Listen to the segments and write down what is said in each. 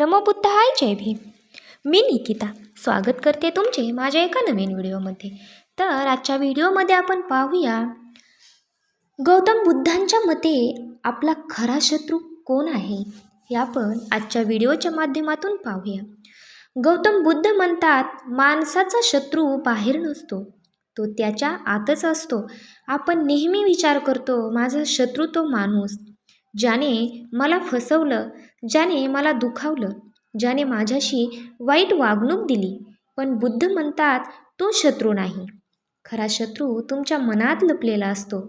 नमो बुद्धाय जय भीम. मी निकिता. स्वागत करते तुमचे माझ्या एका नवीन व्हिडिओमध्ये. तर आजच्या व्हिडिओमध्ये आपण पाहूया गौतम बुद्धांच्या मते आपला खरा शत्रू कोण आहे? हे आपण आजच्या व्हिडिओच्या माध्यमातून पाहूया. गौतम बुद्ध म्हणतात माणसाचा शत्रू बाहेर नसतो. तो त्याच्या आतच असतो. आपण नेहमी विचार करतो माझा शत्रू तो माणूस. ज्याने मला फसवलं ज्याने मला दुखावलं ज्याने माझ्याशी वाईट वागणूक दिली पण बुद्ध म्हणतात तो शत्रू नाही. खरा शत्रू तुमच्या मनात लपलेला असतो.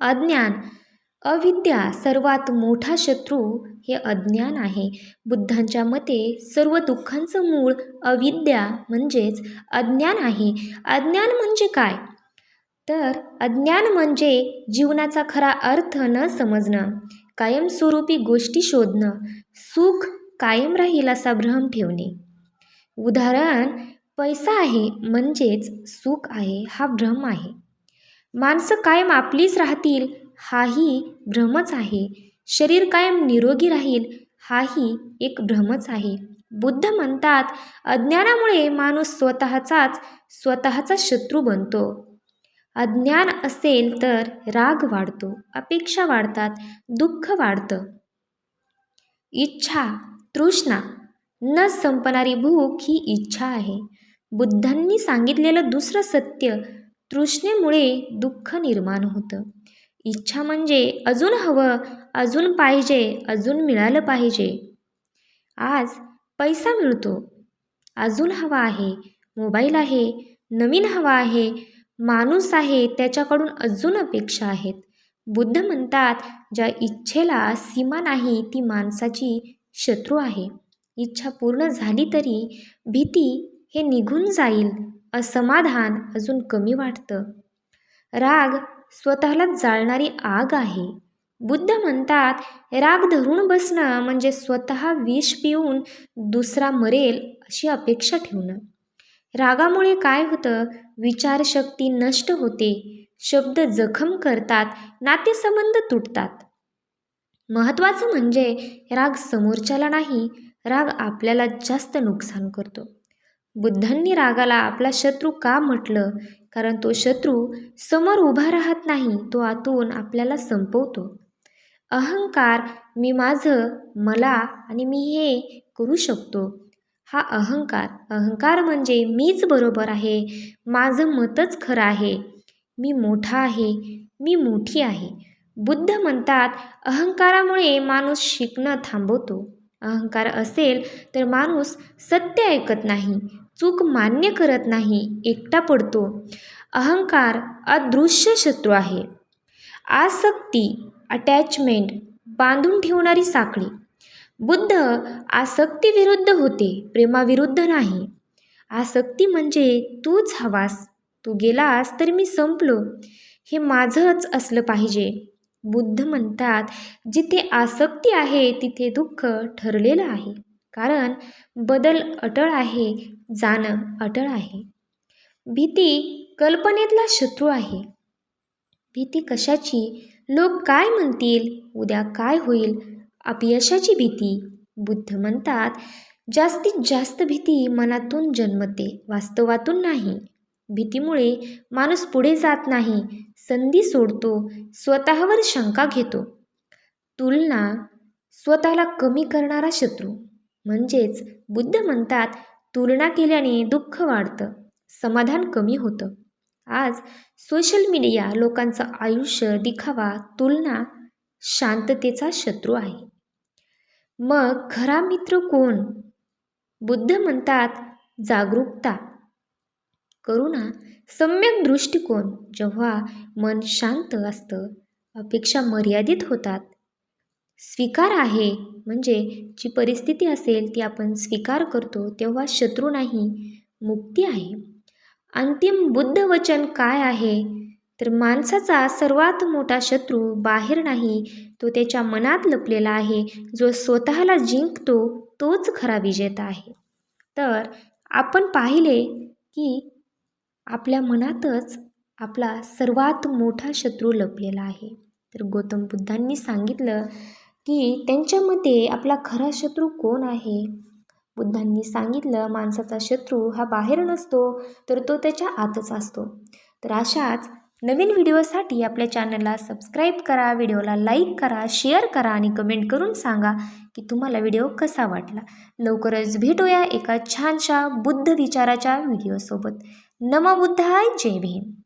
अज्ञान अविद्या सर्वात मोठा शत्रू हे अज्ञान आहे. बुद्धांच्या मते सर्व दुःखांचं मूळ अविद्या म्हणजेच अज्ञान आहे. अज्ञान म्हणजे काय? तर अज्ञान म्हणजे जीवनाचा खरा अर्थ न समजणं कायमस्वरूपी गोष्टी शोधणं सुख कायम राहील असा भ्रम ठेवणे. उदाहरण पैसा आहे म्हणजेच सुख आहे हा भ्रम आहे. माणसं कायम आपलीच राहतील हाही भ्रमच आहे. शरीर कायम निरोगी राहील हाही एक भ्रमच आहे. बुद्ध म्हणतात अज्ञानामुळे माणूस स्वतःचाच स्वतःचा शत्रू बनतो. अज्ञान असेल तर राग वाढतो अपेक्षा वाढतात दुःख वाढतं. इच्छा तृष्णा न संपणारी भूक ही इच्छा आहे. बुद्धांनी सांगितलेलं दुसरं सत्य तृष्णेमुळे दुःख निर्माण होतं. इच्छा म्हणजे अजून हवं अजून पाहिजे अजून मिळालं पाहिजे. आज पैसा मिळतो. अजून हवा आहे मोबाईल आहे नवीन हवा आहे माणूस आहे त्याच्याकडून अजून अपेक्षा आहेत. बुद्ध म्हणतात ज्या इच्छेला सीमा नाही ती माणसाची शत्रू आहे. इच्छा पूर्ण झाली तरी भीती हे निघून जाईल असमाधान अजून कमी वाटतं. राग स्वतःला जाळणारी आग आहे. बुद्ध म्हणतात राग धरून बसणं म्हणजे स्वतः विष पिऊन दुसरा मरेल अशी अपेक्षा ठेवणं. रागामुळे काय होतं? विचारशक्ती नष्ट होते. शब्द जखम करतात नातेसंबंध तुटतात. महत्त्वाचं म्हणजे राग समोरच्याला नाही राग आपल्याला जास्त नुकसान करतो. बुद्धांनी रागाला आपला शत्रू का म्हटलं? कारण तो शत्रू समोर उभा राहत नाही तो आतून आपल्याला संपवतो. अहंकार मी माझं मला आणि मी हे करू शकतो. हा अहंकार. अहंकार म्हणजे मीच बरोबर आहे माझं मतच खरं आहे. मी मोठा आहे मी मोठी आहे. बुद्ध म्हणतात अहंकारामुळे माणूस शिकणं थांबवतो. अहंकार असेल तर माणूस सत्य ऐकत नाही चूक मान्य करत नाही एकटा पडतो. अहंकार अदृश्य शत्रू आहे. आसक्ती अटॅचमेंट बांधून ठेवणारी साखळी. बुद्ध आसक्तीविरुद्ध होते प्रेमाविरुद्ध नाही. आसक्ती म्हणजे तूच हवास तू गेलास तर मी संपलो. हे माझंच असलं पाहिजे. बुद्ध म्हणतात जिथे आसक्ती आहे तिथे दुःख ठरलेलं आहे. कारण बदल अटळ आहे जाणं अटळ आहे. भीती कल्पनेतला शत्रू आहे. भीती कशाची? लोक काय म्हणतील? उद्या काय होईल? अपयशाची भीती बुद्ध म्हणतात जास्तीत जास्त भीती मनातून जन्मते वास्तवातून नाही. भीतीमुळे माणूस पुढे जात नाही संधी सोडतो स्वतःवर शंका घेतो. तुलना स्वतःला कमी करणारा शत्रू. म्हणजेच बुद्ध म्हणतात तुलना केल्याने दुःख वाढतं समाधान कमी होतं. आज सोशल मीडिया लोकांचं आयुष्य दिखावा तुलना शांततेचा शत्रू आहे. मग खरा मित्र कोण? बुद्ध म्हणतात जागरूकता. करुणा सम्यक दृष्टिकोन. जेव्हा मन शांत असतं अपेक्षा मर्यादित होतात. स्वीकार आहे म्हणजे जी परिस्थिती असेल ती आपण स्वीकार करतो तेव्हा शत्रू नाही मुक्ती आहे. अंतिम बुद्ध वचन काय आहे? तर माणसाचा सर्वात मोठा शत्रू बाहेर नाही तो त्याच्या मनात लपलेला आहे. जो स्वतःला जिंकतो तोच खरा विजेता आहे. तर आपण पाहिले की आपल्या मनातच आपला सर्वात मोठा शत्रू लपलेला आहे. तर गौतम बुद्धांनी सांगितलं की त्यांच्या मते आपला खरा शत्रू कोण आहे? बुद्धांनी सांगितलं माणसाचा शत्रू हा बाहेर नसतो तर तो त्याच्या आतच असतो. तर अशाच नवीन व्हिडिओसाठी आपल्या चॅनलला सबस्क्राईब करा व्हिडिओला लाईक करा शेअर करा आणि कमेंट करून सांगा की तुम्हाला व्हिडिओ कसा वाटला. लवकरच भेटूया एका छानशा बुद्ध विचाराच्या व्हिडिओसोबत. नमो बुद्धाय जय भीम.